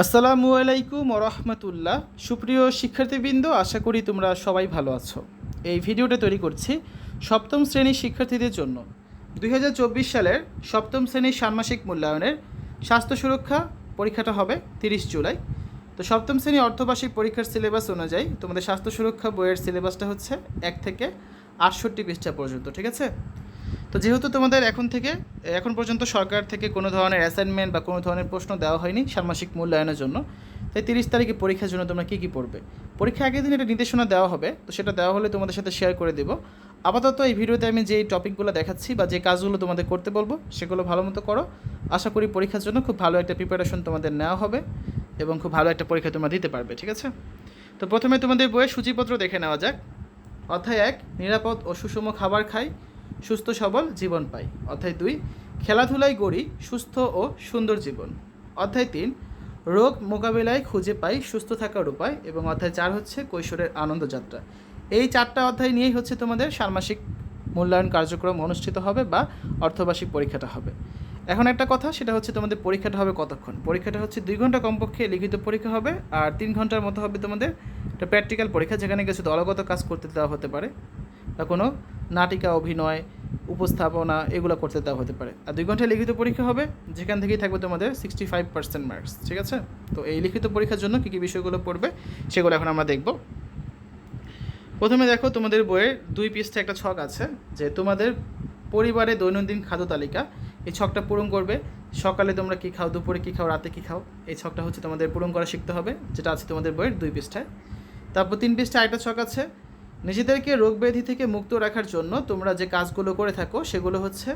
আসসালামু আলাইকুম রহমতুল্লাহ। সুপ্রিয় শিক্ষার্থীবৃন্দ, আশা করি তোমরা সবাই ভালো আছো। এই ভিডিওটা তৈরি করছি সপ্তম শ্রেণির শিক্ষার্থীদের জন্য। দুই হাজার চব্বিশ সালের সপ্তম শ্রেণির ষান্মাসিক মূল্যায়নের স্বাস্থ্য সুরক্ষা পরীক্ষাটা হবে তিরিশ জুলাই। তো সপ্তম শ্রেণি অর্থবার্ষিক পরীক্ষার সিলেবাস অনুযায়ী তোমাদের স্বাস্থ্য সুরক্ষা বইয়ের সিলেবাসটা হচ্ছে এক থেকে আটষট্টি পৃষ্ঠা পর্যন্ত, ঠিক আছে? তো যেহেতু তোমাদের এখন থেকে, এখন পর্যন্ত সরকার থেকে কোনো ধরনের অ্যাসাইনমেন্ট বা কোনো ধরনের প্রশ্ন দেওয়া হয়নি ষান্মাসিক মূল্যায়নের জন্য, তাই তিরিশ তারিখে পরীক্ষার জন্য তোমরা কী কী পড়বে? পরীক্ষা আগের দিন একটা নির্দেশনা দেওয়া হবে, তো সেটা দেওয়া হলে তোমাদের সাথে শেয়ার করে দেবো। আপাতত এই ভিডিওতে আমি যে টপিকগুলো দেখাচ্ছি বা যে কাজগুলো তোমাদের করতে বলব, সেগুলো ভালো মতো করো। আশা করি পরীক্ষার জন্য খুব ভালো একটা প্রিপারেশন তোমাদের নেওয়া হবে এবং খুব ভালো একটা পরীক্ষা তোমরা দিতে পারবে, ঠিক আছে? তো প্রথমে তোমাদের বইয়ের সূচিপত্র দেখে নেওয়া যাক। অধ্যায় এক, নিরাপদ ও সুষম খাবার খাই। সুস্থ সবল জীবন পাই। অধ্যায় দুই খেলাধুলায় গড়ি সুস্থ ও সুন্দর জীবন। অধ্যায় তিন, রোগ মোকাবিলায় খুঁজে পাই সুস্থ থাকার উপায় এবং অধ্যায় চার হচ্ছে কৈশোরের আনন্দযাত্রা এই চারটা অধ্যায় নিয়েই হচ্ছে তোমাদের ষান্মাসিক মূল্যায়ন কার্যক্রম অনুষ্ঠিত হবে বা অর্থবার্ষিক পরীক্ষাটা হবে। এখন একটা কথা, সেটা হচ্ছে তোমাদের পরীক্ষাটা হবে কতক্ষণ? পরীক্ষাটা হচ্ছে দুই ঘণ্টা কমপক্ষে লিখিত পরীক্ষা হবে আর তিন ঘণ্টার মতো হবে তোমাদের একটা প্র্যাকটিক্যাল পরীক্ষা, যেখানে কিছু দলগত কাজ করতে দেওয়া হতে পারে বা কোনো নাটিকা, অভিনয়, উপস্থাপনা এগুলো করতে দেওয়া হতে পারে। আর দুই ঘন্টায় লিখিত পরীক্ষা হবে, যেখান থেকেই থাকবে তোমাদের সিক্সটি ফাইভ পার্সেন্ট মার্কস ঠিক আছে? তো এই লিখিত পরীক্ষার জন্য কী কী বিষয়গুলো পড়বে সেগুলো এখন আমরা দেখব। প্রথমে দেখো তোমাদের বইয়ের দুই পৃষ্ঠে একটা ছক আছে, যে তোমাদের পরিবারে দৈনন্দিন খাদ্য তালিকা। এই ছকটা পূরণ করবে, সকালে তোমরা কী খাও, দুপুরে কী খাও, রাতে কী খাও, এই ছকটা হচ্ছে তোমাদের পূরণ করা শিখতে হবে, যেটা আছে তোমাদের বইয়ের দুই পৃষ্ঠায়। তারপর তিন পৃষ্ঠায় আরেকটা ছক আছে নিজেদেরকে রোগ ব্যাধি থেকে মুক্ত রাখার জন্য তোমরা যে কাজগুলো করে থাকো, সেগুলো হচ্ছে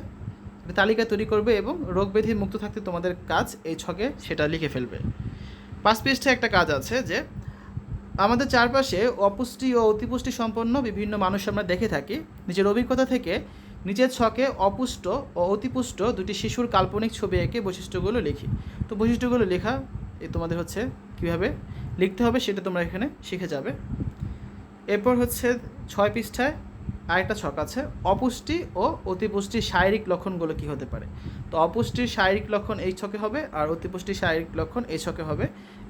তালিকা তৈরি করবে এবং রোগ ব্যাধি মুক্ত থাকতে তোমাদের কাজ এই ছকে সেটা লিখে ফেলবে। পাঁচ পৃষ্ঠায় একটা কাজ আছে যে, আমাদের চারপাশে অপুষ্টি ও অতিপুষ্টি সম্পন্ন বিভিন্ন মানুষ আমরা দেখে থাকি। নিজের অভিজ্ঞতা থেকে নিজের ছকে অপুষ্ট ও অতিপুষ্ট দুটি শিশুর কাল্পনিক ছবি এঁকে বৈশিষ্ট্যগুলো লিখি। তো বৈশিষ্ট্যগুলো লেখা এ তোমাদের হচ্ছে কীভাবে লিখতে হবে সেটা তোমরা এখানে শিখে যাবে। এরপর হচ্ছে ছয় পৃষ্ঠায় আরেকটা ছক আছে, অপুষ্টি ও অতিপুষ্টির শারীরিক লক্ষণগুলো কী হতে পারে? তো অপুষ্টির শারীরিক লক্ষণ এই ছকে হবে আর অতিপুষ্টির শারীরিক লক্ষণ এই ছকে হবে।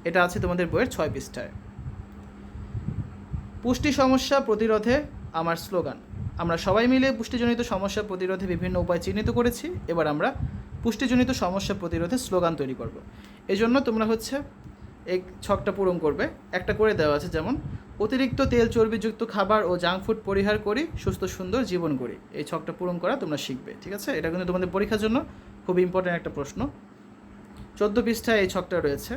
এটা আছে তোমাদের বইয়ের ছয় পৃষ্ঠায়। পুষ্টি সমস্যা প্রতিরোধে আমার স্লোগান। আমরা সবাই মিলে পুষ্টিজনিত সমস্যা প্রতিরোধে বিভিন্ন উপায় চিহ্নিত করেছি, এবার আমরা পুষ্টিজনিত সমস্যা প্রতিরোধে স্লোগান তৈরি করব। এই জন্য তোমরা হচ্ছে এই ছকটা পূরণ করবে। একটা করে দেওয়া আছে যেমন অতিরিক্ত তেল, চর্বিযুক্ত খাবার ও জাঙ্ক ফুড পরিহার করি, সুস্থ, সুন্দর জীবন করি এই ছকটা পূরণ করা তোমরা শিখবে, ঠিক আছে? এটা কিন্তু তোমাদের পরীক্ষার জন্য খুব ইম্পর্ট্যান্ট একটা প্রশ্ন। চোদ্দ পৃষ্ঠায় এই ছকটা রয়েছে।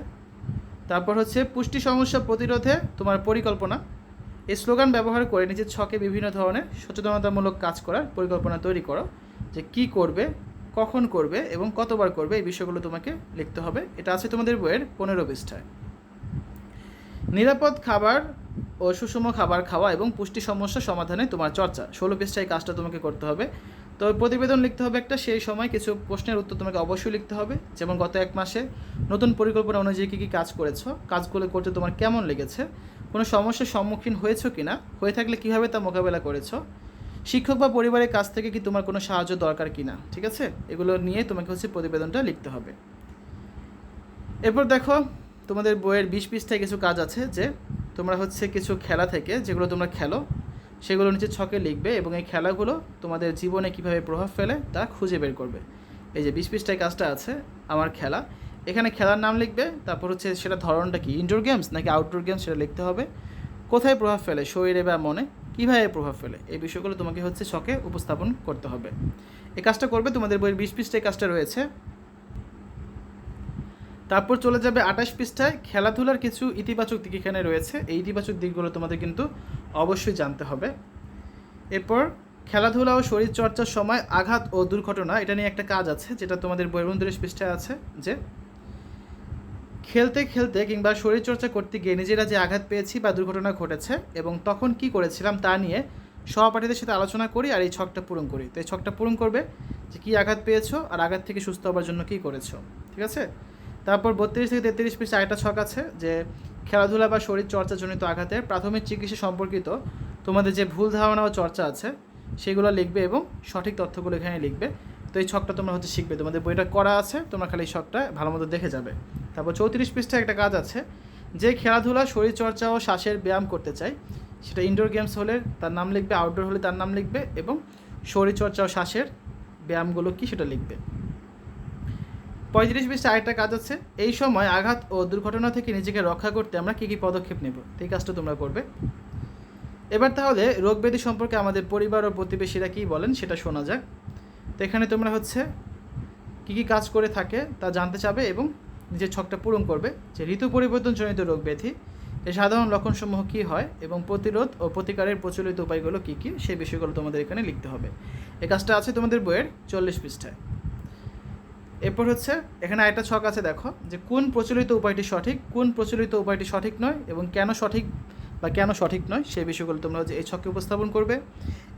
তারপর হচ্ছে, পুষ্টি সমস্যা প্রতিরোধে তোমার পরিকল্পনা। এই স্লোগান ব্যবহার করে নিজের ছকে বিভিন্ন ধরনের সচেতনতামূলক কাজ করার পরিকল্পনা তৈরি করো, যে কি করবে, কখন করবে এবং কতবার করবে, এই বিষয়গুলো তোমাকে লিখতে হবে। এটা আছে তোমাদের বইয়ের পনেরো পৃষ্ঠায়। নিরাপদ খাবার ও সুষম খাবার খাওয়া এবং পুষ্টি সমস্যা সমাধানে তোমার চর্চা। ষোলো পৃষ্ঠায় কাজটা তোমাকে করতে হবে। তো প্রতিবেদন লিখতে হবে একটা, সেই সময় কিছু প্রশ্নের উত্তর তোমাকে অবশ্যই লিখতে হবে। যেমন গত এক মাসে নতুন পরিকল্পনা অনুযায়ী কী কী কাজ করেছ? কাজগুলো করতে তোমার কেমন লেগেছে? কোনো সমস্যার সম্মুখীন হয়েছো কি না হয়ে থাকলে কীভাবে তা মোকাবেলা করেছ? শিক্ষক বা পরিবারের কাছ থেকে কি তোমার কোনো সাহায্য দরকার কি না ঠিক আছে? এগুলো নিয়ে তোমাকে হচ্ছে প্রতিবেদনটা লিখতে হবে। এরপর দেখো, তোমাদের বইয়ের বিশ পৃষ্ঠায় কিছু কাজ আছে যে তোমরা হচ্ছে কিছু খেলা থেকে, যেগুলো তোমরা খেলো, সেগুলো নিচে ছকে লিখবে এবং এই খেলাগুলো তোমাদের জীবনে কীভাবে প্রভাব ফেলে তা খুঁজে বের করবে। এই যে বিশ পৃষ্ঠায় কাজটা আছে, আমার খেলা। এখানে খেলার নাম লিখবে, তারপর হচ্ছে সেটা ধরনটা কি? ইনডোর গেমস নাকি আউটডোর গেমস সেটা লিখতে হবে। কোথায় প্রভাব ফেলে? শরীরে বা মনে? কীভাবে প্রভাব ফেলে? এই বিষয়গুলো তোমাকে হচ্ছে ছকে উপস্থাপন করতে হবে। এই কাজটা করবে তোমাদের বইয়ের বিশ পৃষ্ঠায় কাজটা রয়েছে। তারপর চলে যাবে আঠাশ পৃষ্ঠায়। খেলাধুলার কিছু ইতিবাচক দিক এখানে রয়েছে। এই ইতিবাচক দিকগুলো তোমাদের কিন্তু অবশ্যই জানতে হবে। এরপর, খেলাধুলা ও শরীরচর্চার সময় আঘাত ও দুর্ঘটনা, এটা নিয়ে একটা কাজ আছে, যেটা তোমাদের উনত্রিশ পৃষ্ঠায় আছে, যে খেলতে খেলতে কিংবা শরীরচর্চা করতে গিয়ে নিজেরা যে আঘাত পেয়েছি বা দুর্ঘটনা ঘটেছে এবং তখন কি করেছিলাম তা নিয়ে সহপাঠীদের সাথে আলোচনা করি আর এই ছকটা পূরণ করি। তো এই ছকটা পূরণ করবে যে কী আঘাত পেয়েছ আর আঘাত থেকে সুস্থ হবার জন্য কী করেছ, ঠিক আছে? তারপর বত্রিশ থেকে তেত্রিশ পৃষ্ঠা আরেকটা ছক আছে যে খেলাধুলা বা শরীর চর্চাজনিত আঘাতের প্রাথমিক চিকিৎসা সম্পর্কিত তোমাদের যে ভুল ধারণা ও চর্চা আছে, সেগুলো লিখবে এবং সঠিক তথ্যগুলো এখানে লিখবে। তো এই ছকটা তোমরা হচ্ছে শিখবে। তোমাদের বইটা করা আছে, তোমরা খালি এই ছকটা ভালো মতো দেখে যাবে। তারপর চৌত্রিশ পৃষ্ঠায় একটা কাজ আছে, যে খেলাধুলা শরীরচর্চা ও শ্বাসের ব্যায়াম করতে চায় সেটা ইনডোর গেমস হলে তার নাম লিখবে আউটডোর হলে তার নাম লিখবে এবং শরীরচর্চা ও শ্বাসের ব্যায়ামগুলো কি সেটা লিখবে। পঁয়ত্রিশ পৃষ্ঠায় আরেকটা কাজ আছে। এই সময় আঘাত ও দুর্ঘটনা থেকে নিজেকে রক্ষা করতে আমরা কী কী পদক্ষেপ নেব? এই কাজটা তোমরা করবে। এবার তাহলে রোগ ব্যাধি সম্পর্কে আমাদের পরিবার ও প্রতিবেশীরা কী বলেন সেটা শোনা যাক। তো এখানে তোমরা হচ্ছে কী কী কাজ করে থাকে তা জানতে চাবে এবং নিজের ছকটা পূরণ করবে। যে ঋতু পরিবর্তনজনিত রোগ ব্যাধি, এর সাধারণ লক্ষণসমূহ কী হয় এবং প্রতিরোধ ও প্রতিকারের প্রচলিত উপায়গুলো কী কী, সেই বিষয়গুলো তোমাদের এখানে লিখতে হবে। এই কাজটা আছে তোমাদের বইয়ের চল্লিশ পৃষ্ঠায়। এরপর হচ্ছে, এখানে আরেকটা ছক আছে, দেখো, যে কোন প্রচলিত উপায়টি সঠিক, কোন প্রচলিত উপায়টি সঠিক নয় এবং কেন সঠিক বা কেন সঠিক নয়, সেই বিষয়গুলো তোমরা হচ্ছে এই ছককে উপস্থাপন করবে।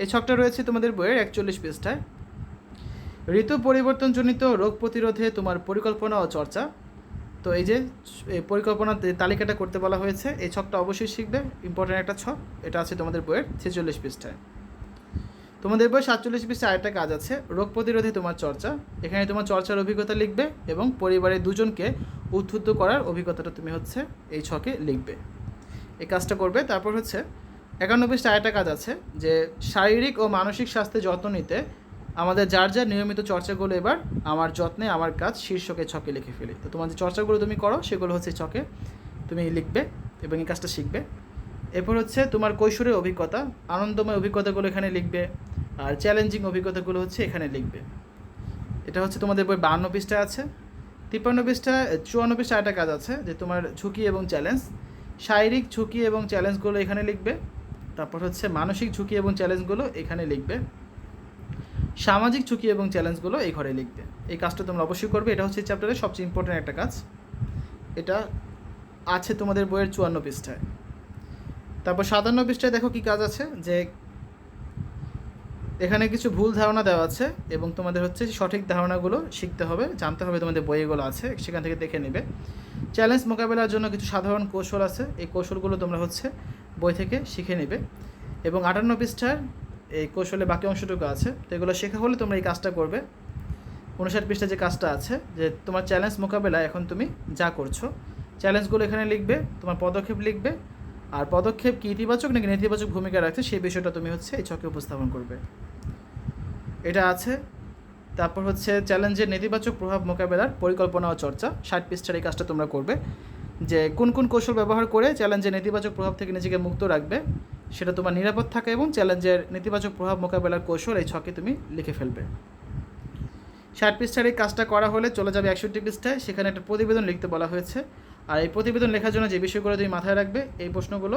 এই ছকটা রয়েছে তোমাদের বইয়ের একচল্লিশ পৃষ্ঠায়। ঋতু পরিবর্তনজনিত রোগ প্রতিরোধে তোমার পরিকল্পনা ও চর্চা। তো এই যে এই পরিকল্পনার তালিকাটা করতে বলা হয়েছে, এই ছকটা অবশ্যই শিখবে ইম্পর্টেন্ট একটা ছক, এটা আছে তোমাদের বইয়ের ছেচল্লিশ পৃষ্ঠায়। তোমাদের বই সাতচল্লিশ পৃষ্ঠায় আরেকটা কাজ আছে, রোগ প্রতিরোধে তোমার চর্চা। এখানে তোমার চর্চার অভিজ্ঞতা লিখবে এবং পরিবারের দুজনকে উদ্বুদ্ধ করার অভিজ্ঞতাটা তুমি হচ্ছে এই ছকে লিখবে। এই কাজটা করবে, তারপর হচ্ছে একান্ন আরেকটা কাজ আছে যে শারীরিক ও মানসিক স্বাস্থ্যের যত্ন নিতে আমাদের যার যার নিয়মিত চর্চাগুলো এবার আমার যত্নে আমার কাজ শীর্ষকে ছকে লিখে ফেলি। তো তোমার যে চর্চাগুলো তুমি করো, সেগুলো হচ্ছে ছকে তুমি লিখবে এবং এই কাজটা শিখবে। এরপর হচ্ছে তোমার কৈশোরের অভিজ্ঞতা, আনন্দময় অভিজ্ঞতাগুলো এখানে লিখবে, আর চ্যালেঞ্জিং অভিজ্ঞতাগুলো হচ্ছে এখানে লিখবে। এটা হচ্ছে তোমাদের বই বান্ন পৃষ্ঠায় আছে, তিপ্পান্ন পৃষ্ঠা চুয়ান্ন পৃষ্ঠায় একটা কাজ আছে, যে তোমার ঝুঁকি এবং চ্যালেঞ্জ শারীরিক ঝুঁকি এবং চ্যালেঞ্জগুলো এখানে লিখবে, তারপর হচ্ছে মানসিক ঝুঁকি এবং চ্যালেঞ্জগুলো এখানে লিখবে, সামাজিক ঝুঁকি এবং চ্যালেঞ্জগুলো এই ঘরে লিখবে। এই কাজটা তোমরা অবশ্যই করবে, এটা হচ্ছে চ্যাপ্টারের সবচেয়ে ইম্পর্টেন্ট একটা কাজ। এটা আছে তোমাদের বইয়ের চুয়ান্ন পৃষ্ঠায়। তারপর সাতান্ন পৃষ্ঠায় দেখো কি কাজ আছে, যে এখানে কিছু ভুল ধারণা দেওয়া আছে এবং তোমাদের হচ্ছে সঠিক ধারণাগুলো শিখতে হবে, জানতে হবে তোমাদের বইগুলো আছে, সেখান থেকে দেখে নেবে। চ্যালেঞ্জ মোকাবেলার জন্য কিছু সাধারণ কৌশল আছে, এই কৌশলগুলো তোমরা হচ্ছে বই থেকে শিখে নেবে। এবং আটান্ন পৃষ্ঠার এই কৌশলে বাকি অংশটুকু আছে, তো এগুলো শেখা হলে তোমরা এই কাজটা করবে। উনষাট পৃষ্ঠা যে কাজটা আছে, যে তোমার চ্যালেঞ্জ মোকাবেলায় এখন তুমি যা করছ, চ্যালেঞ্জগুলো এখানে লিখবে, তোমার পদক্ষেপ লিখবে আর পদক্ষেপ কি ইতিবাচক নাকি নেতিবাচক ভূমিকা রাখছে সেই বিষয়টা তুমি হচ্ছে এই ছকে উপস্থাপন করবে। এটা আছে। তারপর হচ্ছে চ্যালেঞ্জের নেতিবাচক প্রভাব মোকাবেলার পরিকল্পনা ও চর্চা। ষাট পৃষ্ঠার এই কাজটা তোমরা করবে। যে কোন কোন কৌশল ব্যবহার করে চ্যালেঞ্জের নেতিবাচক প্রভাব থেকে নিজেকে মুক্ত রাখবে, সেটা তোমার নিরাপদ থাকা এবং চ্যালেঞ্জের নেতিবাচক প্রভাব মোকাবেলার কৌশল এই ছকে তুমি লিখে ফেলবে। ষাট পৃষ্ঠার এই কাজটা করা হলে চলে যাবে একষট্টি পৃষ্ঠায়। সেখানে একটা প্রতিবেদন লিখতে বলা হয়েছে। আর এই প্রতিবেদন লেখার জন্য যে বিষয়গুলো তুমি মাথায় রাখবে, এই প্রশ্নগুলো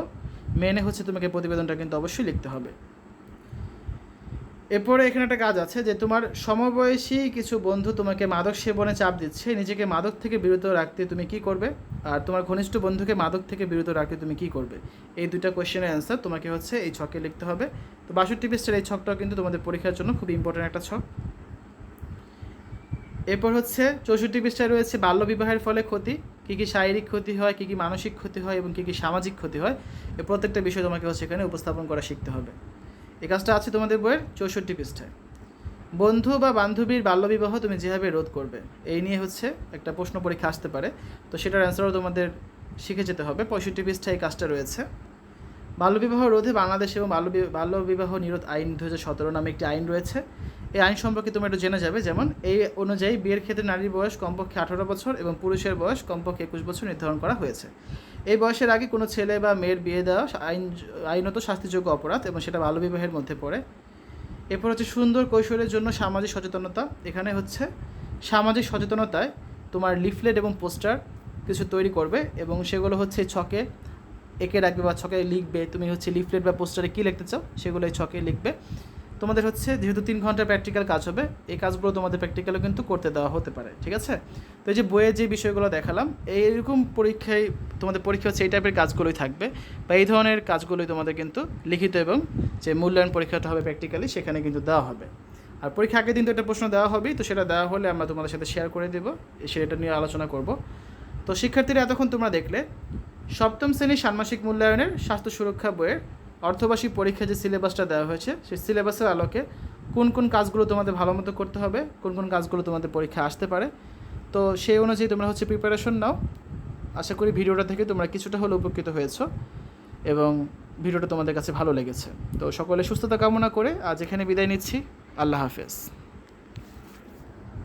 মেনে হচ্ছে তোমাকে প্রতিবেদনটা কিন্তু অবশ্যই লিখতে হবে। এরপরে এখানে একটা কাজ আছে যে তোমার সমবয়সী কিছু বন্ধু তোমাকে মাদক সেবনে চাপ দিচ্ছে, নিজেকে মাদক থেকে বিরত রাখতে তুমি কি করবে? আর তোমার ঘনিষ্ঠ বন্ধুকে মাদক থেকে বিরত রাখতে তুমি কি করবে? এই দুইটা কোয়েশ্চেনের অ্যান্সার তোমাকে হচ্ছে এই ছকে লিখতে হবে। তো বাষট্টি পৃষ্ঠার এই ছকটাও কিন্তু তোমাদের পরীক্ষার জন্য খুব ইম্পর্ট্যান্ট একটা ছক। এরপর হচ্ছে চৌষট্টি পৃষ্ঠায় রয়েছে বাল্যবিবাহের ফলে ক্ষতি। কী কী শারীরিক ক্ষতি হয়, কী কী মানসিক ক্ষতি হয় এবং কী কী সামাজিক ক্ষতি হয় এই প্রত্যেকটা বিষয় তোমাকে হচ্ছে এখানে উপস্থাপন করা শিখতে হবে। এই কাজটা আছে তোমাদের বইয়ের চৌষট্টি পৃষ্ঠায়। বন্ধু বা বান্ধবীর বাল্যবিবাহ তুমি যেভাবে রোধ করবে, এই নিয়ে হচ্ছে একটা প্রশ্ন পরীক্ষা আসতে পারে। তো সেটার অ্যান্সারও তোমাদের শিখে যেতে হবে। পঁয়ষট্টি পৃষ্ঠায় এই কাজটা রয়েছে। বাল্যবিবাহ রোধে বাংলাদেশ এবং বাল্য বাল্যবিবাহ নিরোধ আইন দু হাজার সতেরো নামে একটি আইন রয়েছে। এই আইন সম্পর্কে তোমরা একটু জেনে যাবে, যেমন এই অনুযায়ী বিয়ের ক্ষেত্রে নারীর বয়স কমপক্ষে আঠারো বছর এবং পুরুষের বয়স কমপক্ষে একুশ বছর নির্ধারণ করা হয়েছে। এই বয়সের আগে কোনো ছেলে বা মেয়ের বিয়ে দেওয়া আইন, আইনত শাস্তিযোগ্য অপরাধ এবং সেটা বাল্যবিবাহের মধ্যে পড়ে। এরপর হচ্ছে সুন্দর কৈশোরের জন্য সামাজিক সচেতনতা। এখানে হচ্ছে সামাজিক সচেতনতায় তোমার লিফলেট এবং পোস্টার কিছু তৈরি করবে এবং সেগুলো হচ্ছে ছকে এঁকে রাখবে বা ছকে লিখবে। তুমি হচ্ছে লিফলেট বা পোস্টারে কী লিখতে চাও সেগুলো এই ছকে লিখবে। তোমাদের হচ্ছে যেহেতু তিন ঘণ্টা প্র্যাকটিক্যাল কাজ হবে, এই কাজগুলো তোমাদের প্র্যাকটিক্যালও কিন্তু করতে দেওয়া হতে পারে, ঠিক আছে? তো এই যে বইয়ে যে বিষয়গুলো দেখালাম, এইরকম পরীক্ষায়, তোমাদের পরীক্ষা হচ্ছে এই টাইপের কাজগুলোই থাকবে বা এই ধরনের কাজগুলোই তোমাদের কিন্তু লিখিত এবং যে মূল্যায়ন পরীক্ষাটা হবে প্র্যাকটিক্যালি সেখানে কিন্তু দেওয়া হবে। আর পরীক্ষা আগের দিন তো একটা প্রশ্ন দেওয়া হবেই, তো সেটা দেওয়া হলে আমরা তোমাদের সাথে শেয়ার করে দেবো, সেটা নিয়ে আলোচনা করব। তো শিক্ষার্থীরা এতক্ষণ তোমরা দেখলে, সপ্তম শ্রেণির ষান্মাসিক মূল্যায়নের স্বাস্থ্য সুরক্ষা বইয়ের অর্থবার্ষিক পরীক্ষা যে সিলেবাসটা দেওয়া হয়েছে, সেই সিলেবাসের আলোকে কোন কোন কাজগুলো তোমাদের ভালো মতো করতে হবে, কোন কোন কাজগুলো তোমাদের পরীক্ষা আসতে পারে। তো সেই অনুযায়ী তোমরা হচ্ছে প্রিপারেশন নাও। আশা করি ভিডিওটা থেকে তোমরা কিছুটা হলে উপকৃত হয়েছ এবং ভিডিওটা তোমাদের কাছে ভালো লেগেছে। তো সকলে সুস্থতা কামনা করে আজ এখানে বিদায় নিচ্ছি। আল্লাহ হাফেজ।